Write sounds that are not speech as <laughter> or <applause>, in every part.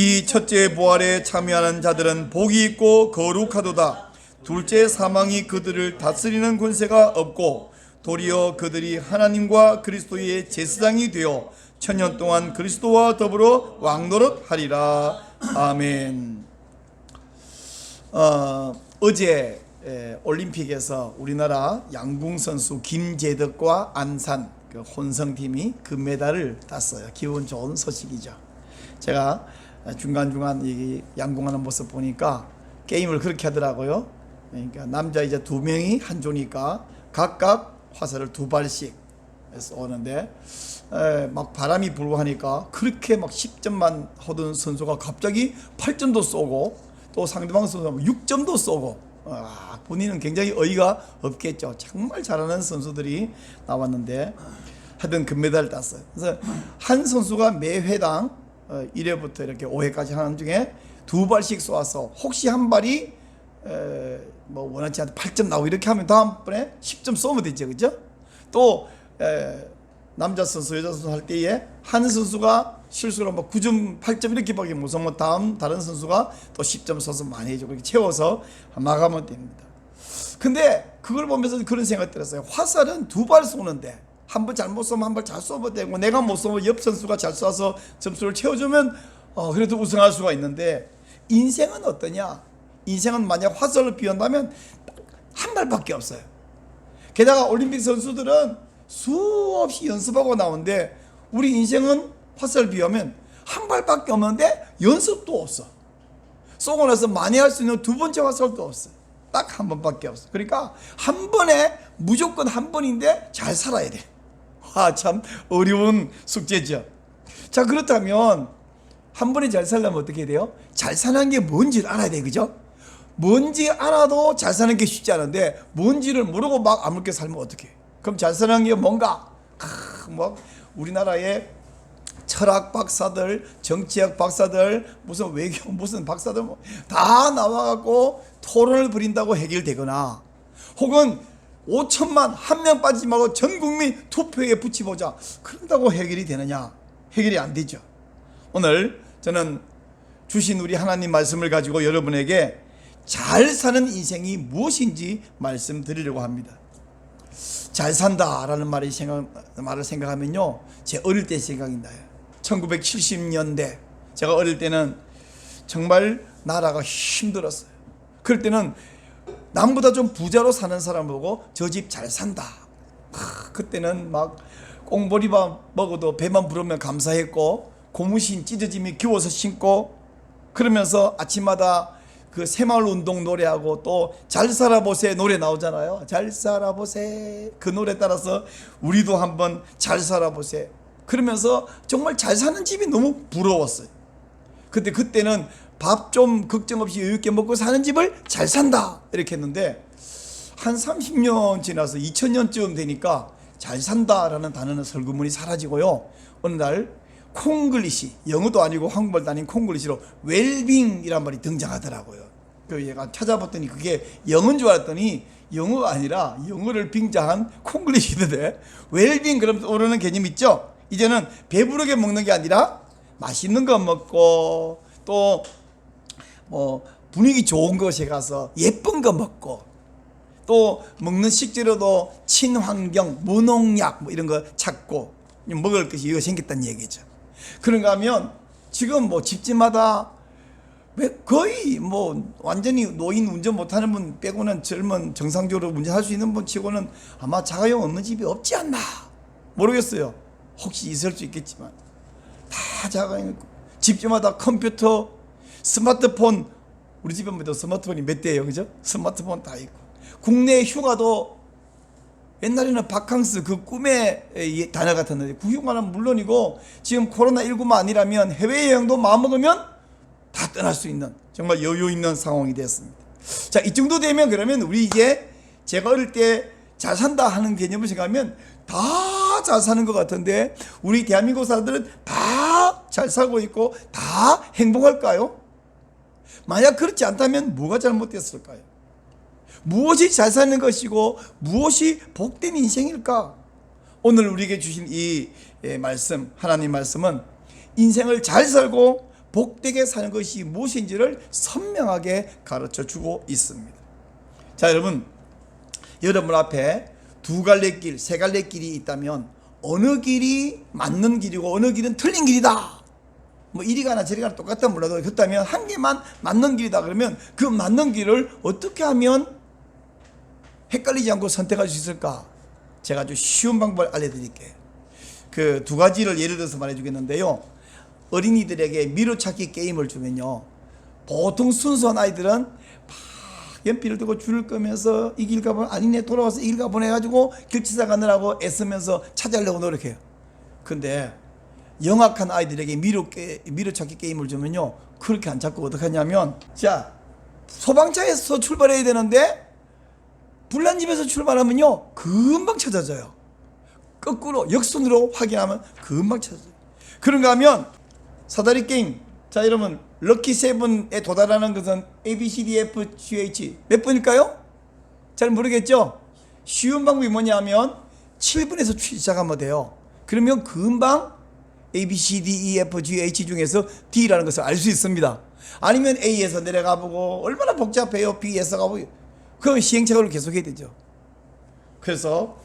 이 첫째 부활에 참여하는 자들은 복이 있고 거룩하도다. 둘째 사망이 그들을 다스리는 권세가 없고 도리어 그들이 하나님과 그리스도의 제사장이 되어 천년 동안 그리스도와 더불어 왕노릇 하리라. 아멘. 어, 어제 에, 올림픽에서 우리나라 양궁 선수 김재덕과 안산 그 혼성팀이 금메달을 땄어요. 기분 좋은 소식이죠. 제가 중간 중간 이 양궁하는 모습 보니까 게임을 그렇게 하더라고요. 그러니까 남자 이제 두 명이 한 조니까 각각 화살을 두 발씩 에, 막 바람이 불고 하니까 그렇게 막 10점만 하던 선수가 갑자기 8점도 쏘고 또 상대방 선수가 6점도 쏘고 아, 본인은 굉장히 어이가 없겠죠. 정말 잘하는 선수들이 나왔는데 하여튼 금메달을 땄어요. 그래서 한 선수가 매 회당 어, 1회부터 이렇게 5회까지 하는 중에 두 발씩 쏘아서 혹시 한 발이 에, 뭐 원하지 않는 8점 나오고 이렇게 하면 다음번에 10점 쏘면 되죠. 그죠? 또 에, 남자 선수, 여자 선수 할 때에 한 선수가 실수로 뭐 9점, 8점 이렇게밖에 못 쏘면 다음 다른 선수가 또 10점 쏘서 많이 해주고 이렇게 채워서 마감하면 됩니다. 근데 그걸 보면서 그런 생각 들었어요. 화살은 두 발 쏘는데 한 번 잘못 쏘면 한발잘 쏘면 되고 내가 못 쏘면 옆 선수가 잘 쏴서 점수를 채워주면 어, 그래도 우승할 수가 있는데 인생은 어떠냐? 인생은 만약 화살을 비운다면 딱한 발밖에 없어요. 게다가 올림픽 선수들은 수없이 연습하고 나오는데 우리 인생은 화살 비우면 한 발밖에 없는데 연습도 없어. 쏘고 나서 많이 할 수 있는 두 번째 화살도 없어. 딱 한 번밖에 없어. 그러니까 한 번에 무조건 한 번인데 잘 살아야 돼. 아, 참 어려운 숙제죠. 자, 그렇다면 한 번에 잘 살려면 어떻게 돼요? 잘 사는 게 뭔지를 알아야 돼. 그죠? 뭔지 알아도 잘 사는 게 쉽지 않은데 뭔지를 모르고 막 아무렇게 살면 어떻게? 그럼 잘 사는 게 뭔가? 크, 뭐 우리나라의 철학 박사들, 정치학 박사들, 무슨 외교 <laughs> 무슨 박사들 뭐다 나와 갖고 토론을 벌인다고 해결되거나 혹은 5천만 한 명 빠지지 말고 전 국민 투표에 붙이보자 그런다고 해결이 되느냐? 해결이 안 되죠. 오늘 저는 주신 우리 하나님 말씀을 가지고 여러분에게 잘 사는 인생이 무엇인지 말씀드리려고 합니다. 잘 산다라는 말이 생각, 말을 생각하면요. 제 어릴 때 생각이 나요. 1970년대. 제가 어릴 때는 정말 나라가 힘들었어요. 그럴 때는 남보다 좀 부자로 사는 사람 보고 저 집 잘 산다. 크, 그때는 막 꽁보리밥 먹어도 배만 부르면 감사했고 고무신 찢어지면 기워서 신고 그러면서 아침마다 그 새마을 운동 노래하고 또 잘 살아보세 노래 나오잖아요. 잘 살아보세 그 노래 따라서 우리도 한번 잘 살아보세 그러면서 정말 잘 사는 집이 너무 부러웠어요. 근데 그때는 밥 좀 걱정 없이 여유 있게 먹고 사는 집을 잘 산다 이렇게 했는데 한 30년 지나서 2000년쯤 되니까 잘 산다라는 단어는 설교문이 사라지고요. 어느 날 콩글리시 영어도 아니고 한국말도 아닌 콩글리시로 웰빙이란 말이 등장하더라고요. 그 얘가 찾아봤더니 그게 영어인 줄 알았더니 영어가 아니라 영어를 빙자한 콩글리시인데 웰빙 그럼 오르는 개념 있죠? 이제는 배부르게 먹는 게 아니라 맛있는 거 먹고 또 뭐 분위기 좋은 곳에 가서 예쁜 거 먹고 또 먹는 식재료도 친환경, 무농약 뭐 이런 거 찾고 먹을 것이 이거 생겼다는 얘기죠. 그런가 하면 지금 뭐 집집마다 왜 거의 뭐 완전히 노인 운전 못하는 분 빼고는 젊은 정상적으로 운전할 수 있는 분 치고는 아마 자가용 없는 집이 없지 않나 모르겠어요. 혹시 있을 수 있겠지만 다 자가용 집집마다 컴퓨터, 스마트폰 우리 집에 뭐 스마트폰이 몇 대예요, 그죠? 스마트폰 다 있고 국내 휴가도 옛날에는 바캉스 그 꿈의 이 단어 같았는데 그 휴가는 물론이고 지금 코로나 19만 아니라면 해외 여행도 마음 먹으면 다 떠날 수 있는 정말 여유 있는 상황이 됐습니다. 자, 이 정도 되면 그러면 우리 이제 제가 어릴 때 잘 산다 하는 개념을 생각하면 다 잘 사는 것 같은데 우리 대한민국 사람들은 다 잘 살고 있고 다 행복할까요? 만약 그렇지 않다면 뭐가 잘못됐을까요? 무엇이 잘 사는 것이고 무엇이 복된 인생일까? 오늘 우리에게 주신 이 예, 말씀, 하나님 말씀은 인생을 잘 살고 복되게 사는 것이 무엇인지를 선명하게 가르쳐 주고 있습니다. 자, 여러분. 여러분 앞에 두 갈래 길, 세 갈래 길이 있다면 어느 길이 맞는 길이고 어느 길은 틀린 길이다. 뭐 이리 가나 저리 가나 똑같다 몰라도 그렇다면 한 개만 맞는 길이다 그러면 그 맞는 길을 어떻게 하면 헷갈리지 않고 선택할 수 있을까? 제가 아주 쉬운 방법을 알려드릴게요. 그 두 가지를 예를 들어서 말해주겠는데요. 어린이들에게 미로찾기 게임을 주면요. 보통 순수한 아이들은 막 연필을 들고 줄을 끄면서 이길까 보면 아니네 돌아와서 이길까 보내 가지고 길치사 가느라고 애쓰면서 찾아내려고 노력해요. 근데 영악한 아이들에게 미로 게, 미로 찾기 게임을 주면요. 그렇게 안 찾고 어떻게 하냐면 자, 소방차에서 출발해야 되는데 불난 집에서 출발하면요. 금방 찾아져요. 거꾸로 역순으로 확인하면 금방 찾아져요. 그런가 하면 사다리 게임. 자, 여러분 럭키 세븐에 도달하는 것은 A, B, C, D, F, G, H 몇 분일까요? 잘 모르겠죠? 쉬운 방법이 뭐냐면 7분에서 시작하면 돼요. 그러면 금방 A, B, C, D, E, F, G, H 중에서 D라는 것을 알 수 있습니다. 아니면 A에서 내려가 보고 얼마나 복잡해요. B에서 가보고 그럼 시행착오를 계속해야 되죠. 그래서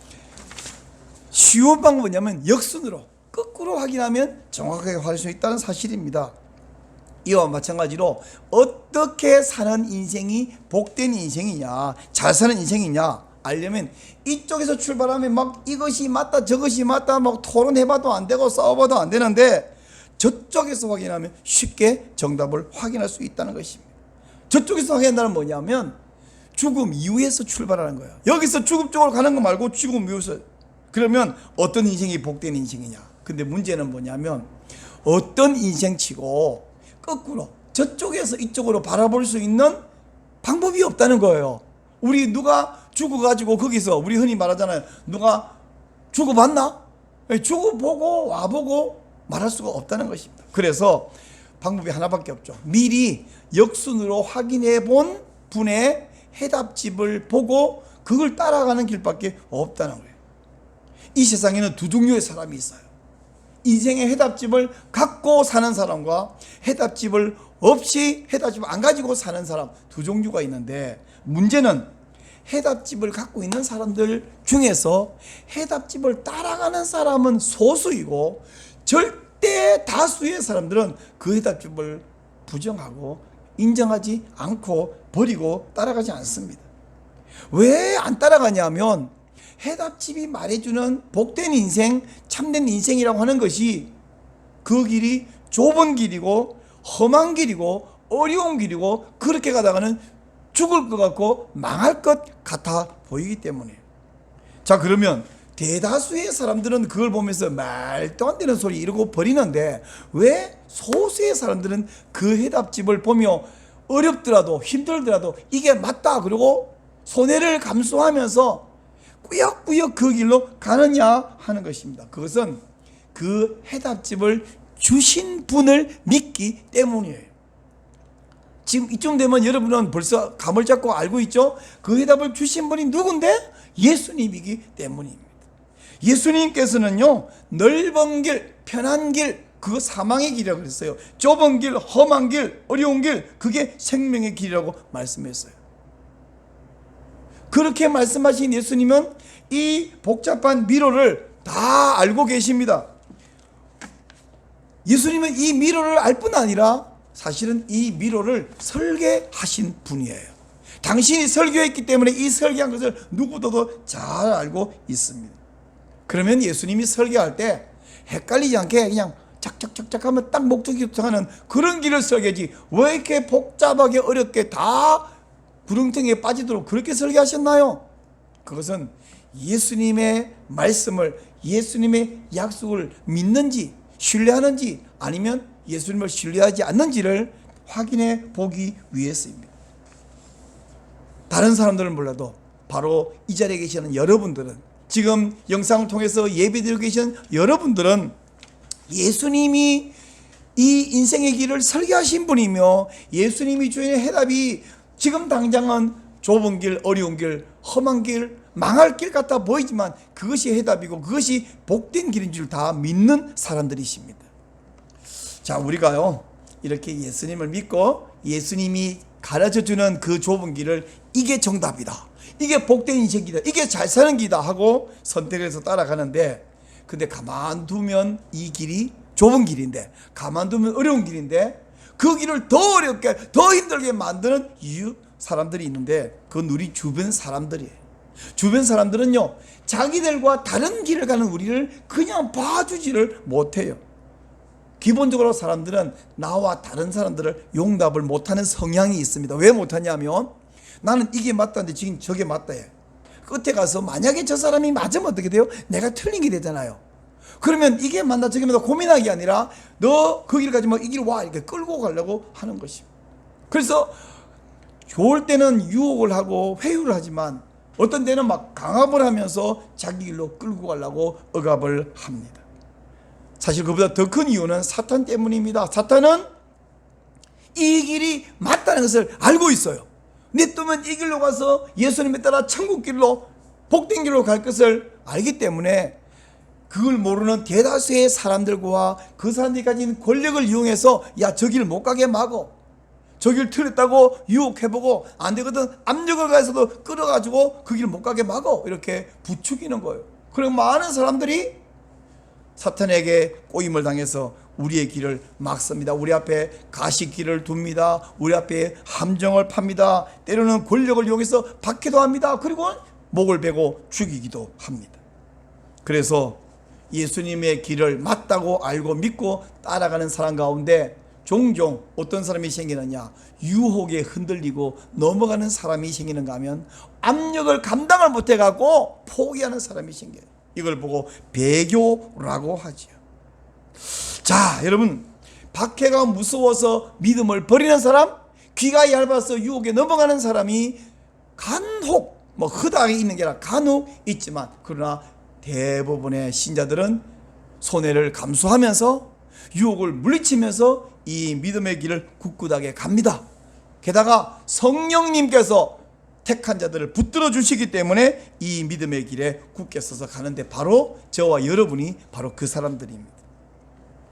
쉬운 방법은 뭐냐면 역순으로 거꾸로 확인하면 정확하게 확인할 수 있다는 사실입니다. 이와 마찬가지로 어떻게 사는 인생이 복된 인생이냐, 잘 사는 인생이냐 알려면 이쪽에서 출발하면 막 이것이 맞다, 저것이 맞다, 막 토론해봐도 안 되고 싸워봐도 안 되는데 저쪽에서 확인하면 쉽게 정답을 확인할 수 있다는 것입니다. 저쪽에서 확인한다는 뭐냐면 죽음 이후에서 출발하는 거예요. 여기서 죽음 쪽으로 가는 거 말고 죽음 이후에서 그러면 어떤 인생이 복된 인생이냐? 근데 문제는 뭐냐면 어떤 인생치고 거꾸로 저쪽에서 이쪽으로 바라볼 수 있는 방법이 없다는 거예요. 우리 누가 죽어가지고 거기서 우리 흔히 말하잖아요. 누가 죽어봤나? 죽어보고 와보고 말할 수가 없다는 것입니다. 그래서 방법이 하나밖에 없죠. 미리 역순으로 확인해 본 분의 해답집을 보고 그걸 따라가는 길밖에 없다는 거예요. 이 세상에는 두 종류의 사람이 있어요. 인생의 해답집을 갖고 사는 사람과 해답집을 없이 해답집을 안 가지고 사는 사람 두 종류가 있는데 문제는 해답집을 갖고 있는 사람들 중에서 해답집을 따라가는 사람은 소수이고 절대 다수의 사람들은 그 해답집을 부정하고 인정하지 않고 버리고 따라가지 않습니다. 왜 안 따라가냐면 해답집이 말해주는 복된 인생, 참된 인생이라고 하는 것이 그 길이 좁은 길이고 험한 길이고 어려운 길이고 그렇게 가다가는 죽을 것 같고 망할 것 같아 보이기 때문이에요. 자 그러면 대다수의 사람들은 그걸 보면서 말도 안 되는 소리 이러고 버리는데 왜 소수의 사람들은 그 해답집을 보며 어렵더라도 힘들더라도 이게 맞다 그리고 손해를 감수하면서 꾸역꾸역 그 길로 가느냐 하는 것입니다. 그것은 그 해답집을 주신 분을 믿기 때문이에요. 지금 이쯤 되면 여러분은 벌써 감을 잡고 알고 있죠? 그 해답을 주신 분이 누군데? 예수님이기 때문입니다. 예수님께서는요, 넓은 길, 편한 길, 그 사망의 길이라고 그랬어요. 좁은 길, 험한 길, 어려운 길, 그게 생명의 길이라고 말씀했어요. 그렇게 말씀하신 예수님은 이 복잡한 미로를 다 알고 계십니다. 예수님은 이 미로를 알 뿐 아니라 사실은 이 미로를 설계하신 분이에요. 당신이 설교했기 때문에 이 설계한 것을 누구도 잘 알고 있습니다. 그러면 예수님이 설계할 때 헷갈리지 않게 그냥 착착착착 하면 딱 목적이 도착하는 그런 길을 설계지 왜 이렇게 복잡하게 어렵게 다 구렁텅이에 빠지도록 그렇게 설계하셨나요? 그것은 예수님의 말씀을 예수님의 약속을 믿는지 신뢰하는지 아니면 예수님을 신뢰하지 않는지를 확인해 보기 위해서입니다. 다른 사람들은 몰라도 바로 이 자리에 계시는 여러분들은 지금 영상을 통해서 예배드리고 계신 여러분들은 예수님이 이 인생의 길을 설계하신 분이며 예수님이 주의 해답이 지금 당장은 좁은 길, 어려운 길, 험한 길, 망할 길 같아 보이지만 그것이 해답이고 그것이 복된 길인 줄 다 믿는 사람들이십니다. 자, 우리가요. 이렇게 예수님을 믿고 예수님이 가르쳐 주는 그 좁은 길을 이게 정답이다. 이게 복된 인생이다. 이게 잘 사는 길이다 하고 선택해서 따라가는데 근데 가만두면 이 길이 좁은 길인데 가만두면 어려운 길인데 그 길을 더 어렵게 더 힘들게 만드는 이유 사람들이 있는데 그건 우리 주변 사람들이에요. 주변 사람들은요 자기들과 다른 길을 가는 우리를 그냥 봐주지를 못해요. 기본적으로 사람들은 나와 다른 사람들을 용납을 못하는 성향이 있습니다. 왜 못하냐면 나는 이게 맞다는데 지금 저게 맞다 해. 끝에 가서 만약에 저 사람이 맞으면 어떻게 돼요? 내가 틀린 게 되잖아요. 그러면 이게 맞나 저게 맞나 고민하기 아니라 너 그길 가지 마. 이길 와. 이렇게 끌고 가려고 하는 것입니다. 그래서 좋을 때는 유혹을 하고 회유를 하지만 어떤 때는 막 강압을 하면서 자기 길로 끌고 가려고 억압을 합니다. 사실 그보다 더 큰 이유는 사탄 때문입니다. 사탄은 이 길이 맞다는 것을 알고 있어요. 내 뜨면 이 길로 가서 예수님에 따라 천국 길로 복된 길로 갈 것을 알기 때문에 그걸 모르는 대다수의 사람들과 그 사람들이 가진 권력을 이용해서 야 저 길 못 가게 막어 저 길 틀렸다고 유혹해보고 안 되거든 압력을 가해서도 끌어가지고 그 길 못 가게 막어 이렇게 부추기는 거예요 그리고 많은 사람들이 사탄에게 꼬임을 당해서 우리의 길을 막습니다. 우리 앞에 가시길을 둡니다. 우리 앞에 함정을 팝니다. 때로는 권력을 이용해서 박해도 합니다. 그리고 목을 베고 죽이기도 합니다. 그래서 예수님의 길을 맞다고 알고 믿고 따라가는 사람 가운데 종종 어떤 사람이 생기느냐 유혹에 흔들리고 넘어가는 사람이 생기는가 하면 압력을 감당을 못해 갖고 포기하는 사람이 생겨요. 이걸 보고 배교라고 하지요. 자, 여러분 박해가 무서워서 믿음을 버리는 사람, 귀가 얇아서 유혹에 넘어가는 사람이 간혹 뭐 흔하게 있는 게 아니라 간혹 있지만 그러나 대부분의 신자들은 손해를 감수하면서 유혹을 물리치면서 이 믿음의 길을 굳굳하게 갑니다. 게다가 성령님께서 택한 자들을 붙들어 주시기 때문에 이 믿음의 길에 굳게 서서 가는데 바로 저와 여러분이 바로 그 사람들입니다.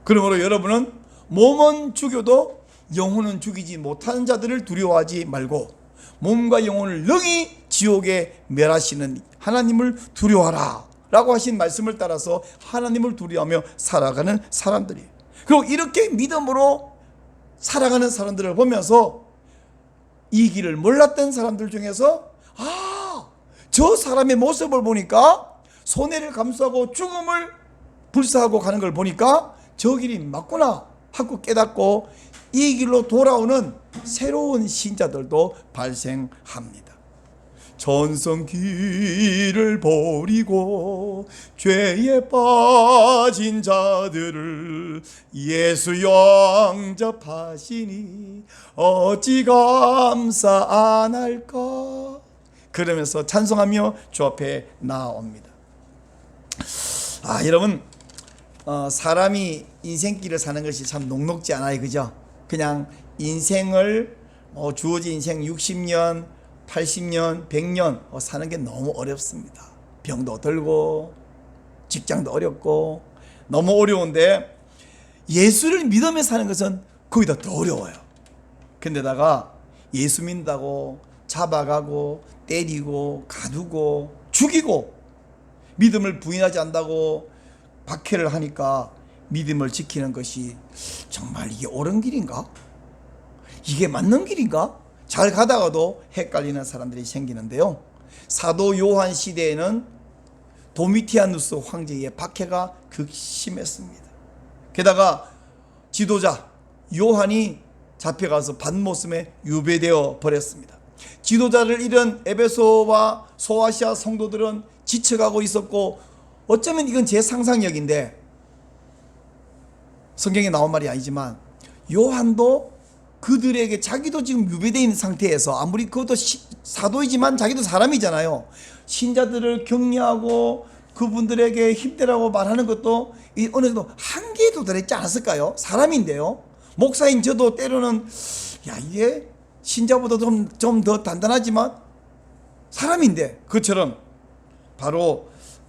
그러므로 여러분은 몸은 죽여도 영혼은 죽이지 못하는 자들을 두려워하지 말고 몸과 영혼을 능히 지옥에 멸하시는 하나님을 두려워하라 라고 하신 말씀을 따라서 하나님을 두려워하며 살아가는 사람들이에요. 그리고 이렇게 믿음으로 살아가는 사람들을 보면서 이 길을 몰랐던 사람들 중에서 아, 저 사람의 모습을 보니까 손해를 감수하고 죽음을 불사하고 가는 걸 보니까 저 길이 맞구나 하고 깨닫고 이 길로 돌아오는 새로운 신자들도 발생합니다. 전성 길을 버리고 죄에 빠진 자들을 예수 영접하시니 어찌 감사 안 할까 그러면서 찬송하며 주 앞에 나옵니다. 아 여러분 어, 사람이 인생길을 사는 것이 참 녹록지 않아요 그죠? 그냥 인생을 어, 주어진 인생 60년 80년, 100년 어, 사는 게 너무 어렵습니다. 병도 들고 직장도 어렵고 너무 어려운데 예수를 믿으며 사는 것은 거기다 더 어려워요. 근데다가 예수 믿는다고 잡아가고 때리고 가두고 죽이고 믿음을 부인하지 않다고 박해를 하니까 믿음을 지키는 것이 정말 이게 옳은 길인가? 이게 맞는 길인가? 잘 가다가도 헷갈리는 사람들이 생기는데요. 사도 요한 시대에는 도미티아누스 황제의 박해가 극심했습니다. 게다가 지도자 요한이 잡혀가서 반모섬에 유배되어 버렸습니다. 지도자를 잃은 에베소와 소아시아 성도들은 지쳐가고 있었고 어쩌면 이건 제 상상력인데 성경에 나온 말이 아니지만 요한도 그들에게 자기도 지금 유배되어 있는 상태에서 아무리 그것도 시, 사도이지만 자기도 사람이잖아요. 신자들을 격려하고 그분들에게 힘내라고 말하는 것도 이 어느 정도 한계에 도달했지 않았을까요? 사람인데요. 목사인 저도 때로는 야 이게 신자보다 좀 좀 더 단단하지만 사람인데 그처럼 바로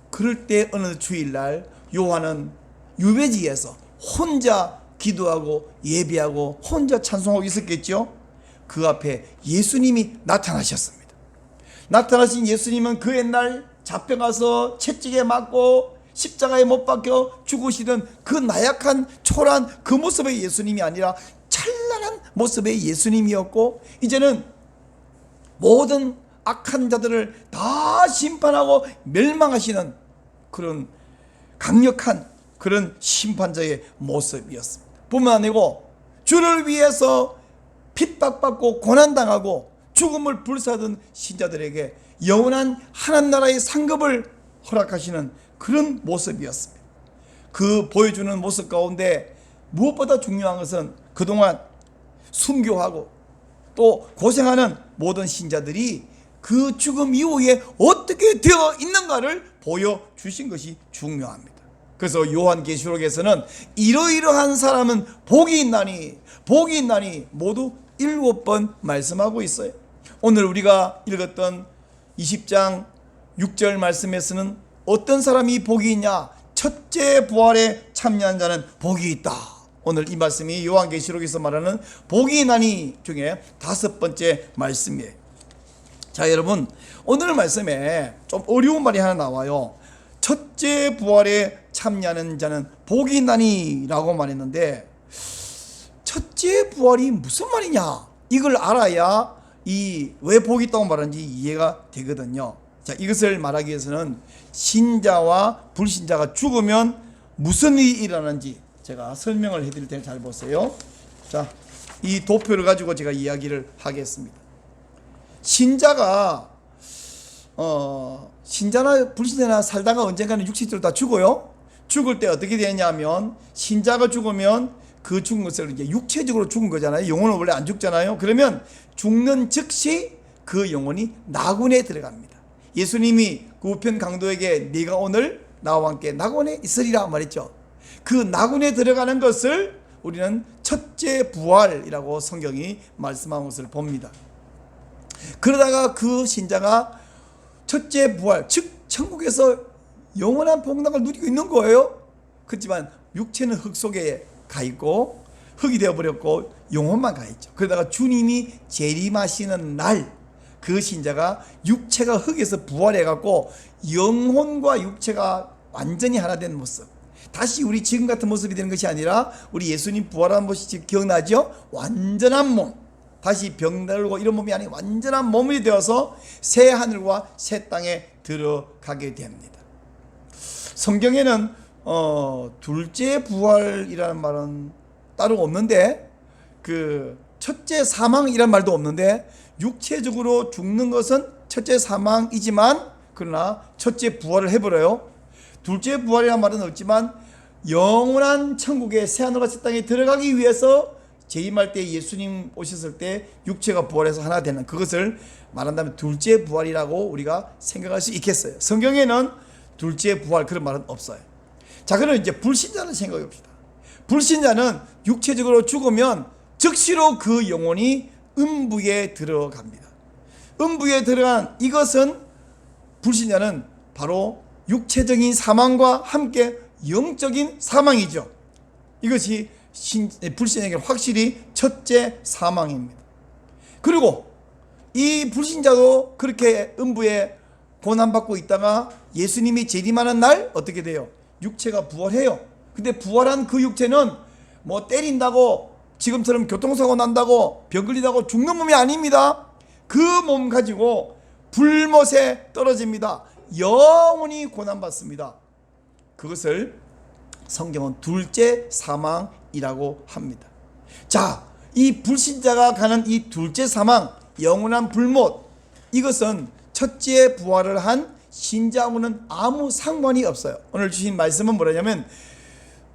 그럴 때 어느 주일날 요한은 유배지에서 혼자 기도하고 예배하고 혼자 찬송하고 있었겠죠. 그 앞에 예수님이 나타나셨습니다. 나타나신 예수님은 그 옛날 잡혀가서 채찍에 맞고 십자가에 못 박혀 죽으시던 그 나약한 초라한 그 모습의 예수님이 아니라 찬란한 모습의 예수님이었고 이제는 모든 악한 자들을 다 심판하고 멸망하시는 그런 강력한 그런 심판자의 모습이었습니다. 뿐만 아니고 주를 위해서 핍박받고 고난당하고 죽음을 불사하던 신자들에게 영원한 하나님 나라의 상급을 허락하시는 그런 모습이었습니다. 그 보여주는 모습 가운데 무엇보다 중요한 것은 그동안 순교하고 또 고생하는 모든 신자들이 그 죽음 이후에 어떻게 되어 있는가를 보여주신 것이 중요합니다. 그래서 요한계시록에서는 이러이러한 사람은 복이 있나니 복이 있나니 모두 일곱 번 말씀하고 있어요. 오늘 우리가 읽었던 20장 6절 말씀에서는 어떤 사람이 복이 있냐? 첫째 부활에 참여한 자는 복이 있다. 오늘 이 말씀이 요한계시록에서 말하는 복이 있나니 중에 다섯 번째 말씀이에요. 자, 여러분, 오늘 말씀에 좀 어려운 말이 하나 나와요. 첫째 부활에 참여하는 자는 복이 있나니라고 말했는데 첫째 부활이 무슨 말이냐? 이걸 알아야 이 왜 복이 있다고 말하는지 이해가 되거든요. 자, 이것을 말하기 위해서는 신자와 불신자가 죽으면 무슨 일이 일어나는지 제가 설명을 해드릴 테니 잘 보세요. 자, 이 도표를 가지고 제가 이야기를 하겠습니다. 신자가 어 신자나 불신자나 살다가 언젠가는 육체적으로 다 죽어요. 죽을 때 어떻게 되냐면 신자가 죽으면 그 죽은 것을 이제 육체적으로 죽은 거잖아요. 영혼은 원래 안 죽잖아요. 그러면 죽는 즉시 그 영혼이 나군에 들어갑니다. 예수님이 그 우편 강도에게 네가 오늘 나와 함께 나군에 있으리라 말했죠. 그 나군에 들어가는 것을 우리는 첫째 부활이라고 성경이 말씀한 것을 봅니다. 그러다가 그 신자가 첫째 부활, 즉 천국에서 영원한 복락을 누리고 있는 거예요. 그렇지만 육체는 흙 속에 가 있고 흙이 되어 버렸고 영혼만 가 있죠. 그러다가 주님이 재림하시는 날 그 신자가 육체가 흙에서 부활해 갖고 영혼과 육체가 완전히 하나 된 모습. 다시 우리 지금 같은 모습이 되는 것이 아니라 우리 예수님 부활한 모습이 기억나죠? 완전한 몸. 다시 병들고 이런 몸이 아닌 완전한 몸이 되어서 새 하늘과 새 땅에 들어가게 됩니다. 성경에는 어, 둘째 부활이라는 말은 따로 없는데 그 첫째 사망이란 말도 없는데 육체적으로 죽는 것은 첫째 사망이지만 그러나 첫째 부활을 해버려요. 둘째 부활이란 말은 없지만 영원한 천국의 새하늘과 새 땅에 들어가기 위해서 재임할 때 예수님 오셨을 때 육체가 부활해서 하나 되는 그것을 말한다면 둘째 부활이라고 우리가 생각할 수 있겠어요. 성경에는 둘째 부활 그런 말은 없어요. 자, 그럼 이제 불신자는 생각해 봅시다. 불신자는 육체적으로 죽으면 즉시로 그 영혼이 음부에 들어갑니다. 음부에 들어간 이것은 불신자는 바로 육체적인 사망과 함께 영적인 사망이죠. 이것이 신, 불신에게 확실히 첫째 사망입니다. 그리고 이 불신자도 그렇게 음부에 고난받고 있다가 예수님이 재림하는 날 어떻게 돼요? 육체가 부활해요. 근데 부활한 그 육체는 뭐 때린다고 지금처럼 교통사고 난다고 병 걸리다고 죽는 몸이 아닙니다. 그 몸 가지고 불못에 떨어집니다. 영원히 고난받습니다. 그것을 성경은 둘째 사망이라고 합니다. 자, 이 불신자가 가는 이 둘째 사망, 영원한 불못, 이것은 첫째 부활을 한 신자하고는 아무 상관이 없어요. 오늘 주신 말씀은 뭐냐면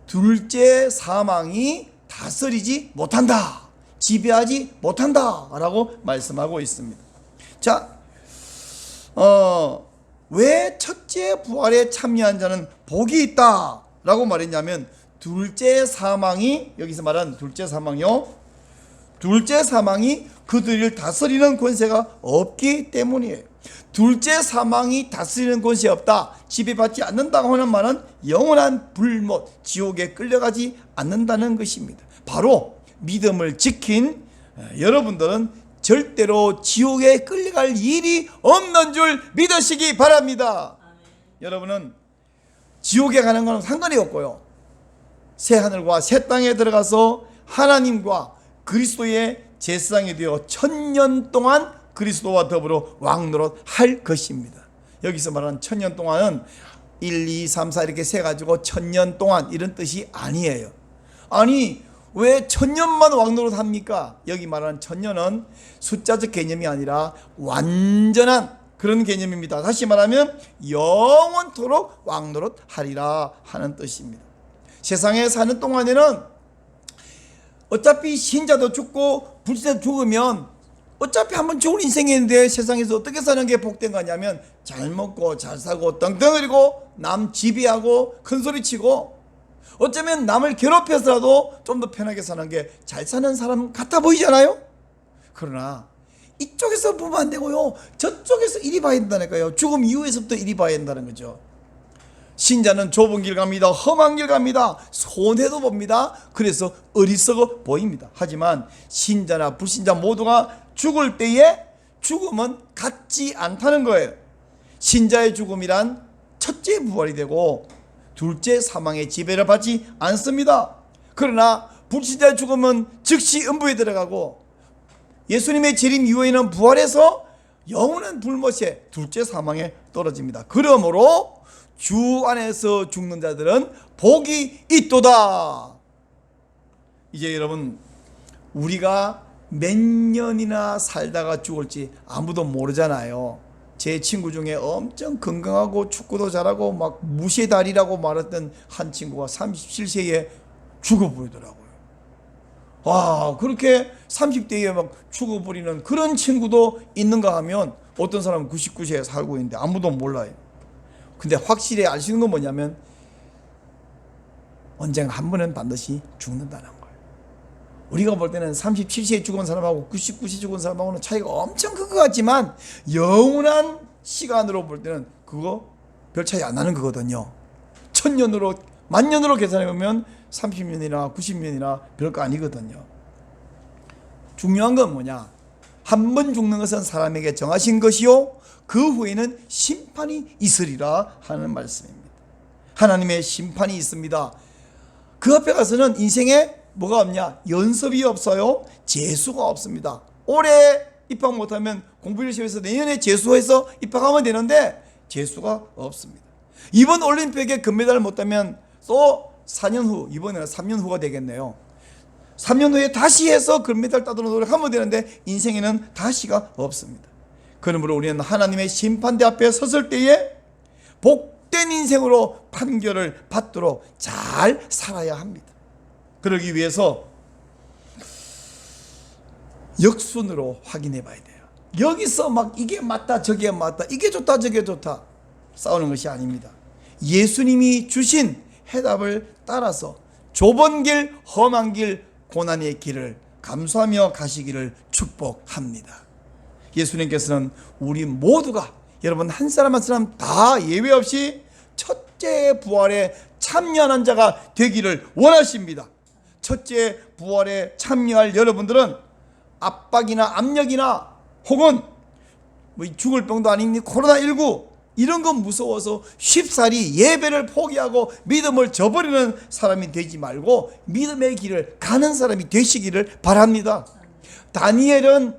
둘째 사망이 다스리지 못한다. 지배하지 못한다. 라고 말씀하고 있습니다. 자, 어, 왜 첫째 부활에 참여한 자는 복이 있다. 라고 말했냐면, 둘째 사망이, 여기서 말한 둘째 사망이요. 둘째 사망이 그들을 다스리는 권세가 없기 때문이에요. 둘째 사망이 다스리는 권세 없다. 지배받지 않는다고 하는 말은 영원한 불못, 지옥에 끌려가지 않는다는 것입니다. 바로 믿음을 지킨 어, 여러분들은 절대로 지옥에 끌려갈 일이 없는 줄 믿으시기 바랍니다. 여러분은 지옥에 가는 것은 상관이 없고요. 새 하늘과 새 땅에 들어가서 하나님과 그리스도의 제사장이 되어 천년 동안 그리스도와 더불어 왕노릇 할 것입니다. 여기서 말하는 천년 동안은 1, 2, 3, 4 이렇게 세 가지고 천년 동안 이런 뜻이 아니에요. 아니 왜 천년만 왕노릇 합니까? 여기 말하는 천년은 숫자적 개념이 아니라 완전한 그런 개념입니다. 다시 말하면 영원토록 왕노릇 하리라 하는 뜻입니다. 세상에 사는 동안에는 어차피 신자도 죽고 불신자도 죽으면 어차피 한번 죽을 인생인데 세상에서 어떻게 사는 게 복된 거냐면 잘 먹고 잘 사고 떵떵거리고 남 지배하고 큰 소리 치고 어쩌면 남을 괴롭혀서라도 좀 더 편하게 사는 게 잘 사는 사람 같아 보이잖아요. 그러나 이쪽에서 보면 안 되고요. 저쪽에서 이리 봐야 된다니까요. 죽음 이후에서부터 이리 봐야 된다는 거죠. 신자는 좁은 길 갑니다. 험한 길 갑니다. 손해도 봅니다. 그래서 어리석어 보입니다. 하지만 신자나 불신자 모두가 죽을 때에 죽음은 같지 않다는 거예요. 신자의 죽음이란 첫째 부활이 되고 둘째 사망의 지배를 받지 않습니다. 그러나 불신자의 죽음은 즉시 음부에 들어가고 예수님의 재림 이후에는 부활해서 영원한 불못에 둘째 사망에 떨어집니다. 그러므로 주 안에서 죽는 자들은 복이 있도다. 이제 여러분 우리가 몇 년이나 살다가 죽을지 아무도 모르잖아요. 제 친구 중에 엄청 건강하고 축구도 잘하고 막 무시의 달이라고 말했던 한 친구가 37세에 죽어버리더라고요. 와, 그렇게 30대에 막 죽어버리는 그런 친구도 있는가 하면 어떤 사람은 99세에 살고 있는데 아무도 몰라요. 근데 확실히 알 수 있는 건 뭐냐면 언젠가 한 번은 반드시 죽는다는 거예요. 우리가 볼 때는 37세에 죽은 사람하고 99세 죽은 사람하고는 차이가 엄청 큰 것 같지만 영원한 시간으로 볼 때는 그거 별 차이 안 나는 거거든요. 천년으로 만년으로 계산해 보면 30년이나 90년이나 별거 아니거든요. 중요한 건 뭐냐? 한 번 죽는 것은 사람에게 정하신 것이요 그 후에는 심판이 있으리라 하는 말씀입니다. 하나님의 심판이 있습니다. 그 앞에 가서는 인생에 뭐가 없냐? 연습이 없어요. 재수가 없습니다. 올해 입학 못하면 공부 열심히 해서 내년에 재수해서 입학하면 되는데 재수가 없습니다. 이번 올림픽에 금메달을 못 따면 또 4년 후, 이번에는 3년 후가 되겠네요. 3년 후에 다시 해서 금메달 따도록 노력하면 되는데 인생에는 다시가 없습니다. 그러므로 우리는 하나님의 심판대 앞에 섰을 때에 복된 인생으로 판결을 받도록 잘 살아야 합니다. 그러기 위해서 역순으로 확인해 봐야 돼요. 여기서 막 이게 맞다 저게 맞다 이게 좋다 저게 좋다 싸우는 것이 아닙니다. 예수님이 주신 해답을 따라서 좁은 길 험한 길 고난의 길을 감수하며 가시기를 축복합니다. 예수님께서는 우리 모두가 여러분 한 사람 한 사람 다 예외 없이 첫째 부활에 참여하는 자가 되기를 원하십니다. 첫째 부활에 참여할 여러분들은 압박이나 압력이나 혹은 뭐 죽을 병도 아닌 코로나19 이런 건 무서워서 쉽사리 예배를 포기하고 믿음을 저버리는 사람이 되지 말고 믿음의 길을 가는 사람이 되시기를 바랍니다. 다니엘은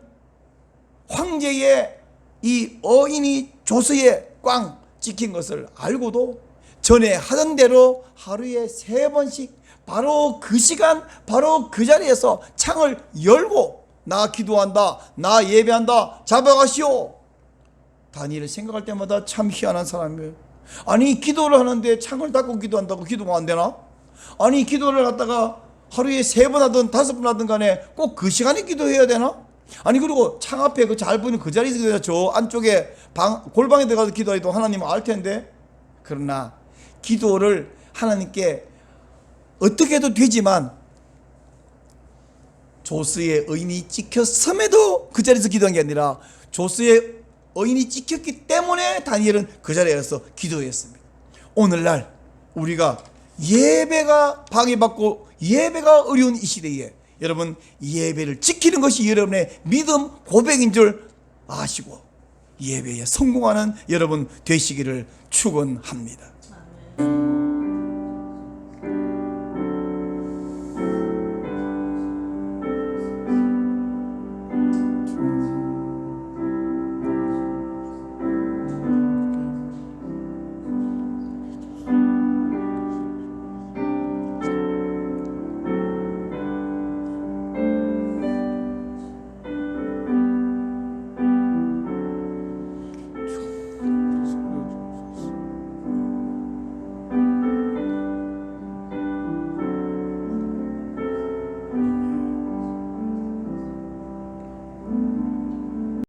황제의 이 어인이 조서에 꽝 찍힌 것을 알고도 전에 하던 대로 하루에 세 번씩 바로 그 시간 바로 그 자리에서 창을 열고 나 기도한다 나 예배한다 잡아가시오 다니엘을 생각할 때마다 참 희한한 사람이에요 아니 기도를 하는데 창을 닫고 기도한다고 기도가 안 되나? 아니 기도를 갖다가 하루에 세 번 하든 다섯 번 하든 간에 꼭 그 시간에 기도해야 되나? 아니 그리고 창 앞에 그 잘 보이는 그 자리에서 저 안쪽에 방 골방에 들어가서 기도해도 하나님은 알 텐데 그러나 기도를 하나님께 어떻게 해도 되지만 조스의 의인이 찍혔음에도 그 자리에서 기도한 게 아니라 조스의 의인이 찍혔기 때문에 다니엘은 그 자리에서 기도했습니다. 오늘날 우리가 예배가 방해받고 예배가 어려운 이 시대에 여러분 예배를 지키는 것이 여러분의 믿음 고백인 줄 아시고 예배에 성공하는 여러분 되시기를 축원합니다.